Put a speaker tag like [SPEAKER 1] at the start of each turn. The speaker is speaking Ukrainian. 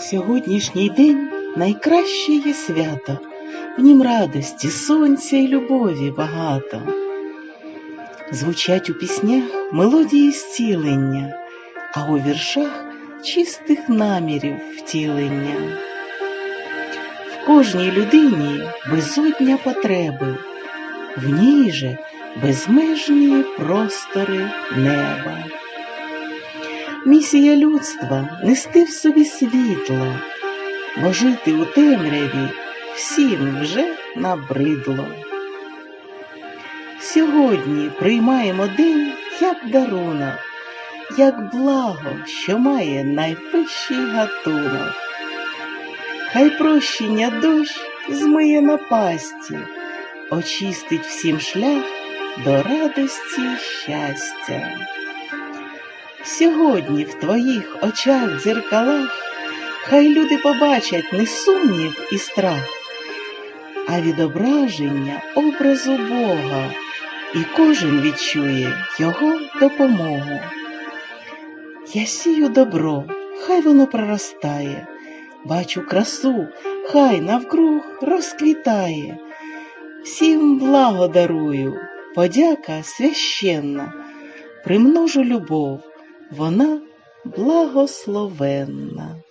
[SPEAKER 1] Сьогоднішній день найкраще є свято, в нім радості, сонця і любові багато. Звучать у піснях мелодії зцілення, а у віршах чистих намірів втілення. В кожній людині безодня потреби, в ній же безмежні простори неба. Місія людства нести в собі світло, бо жити у темряві всім вже набридло. Сьогодні приймаємо день як дарунок, як благо, що має найвищий гатунок. Хай прощення дощ змиє напасті, очистить всім шлях до радості й щастя. Сьогодні в твоїх очах дзеркалах хай люди побачать не сумнів і страх, а відображення образу Бога, і кожен відчує Його допомогу. Я сію добро, хай воно проростає, бачу красу, хай навкруг розквітає. Всім благо дарую, подяка священна, примножу любов, вона благословенна.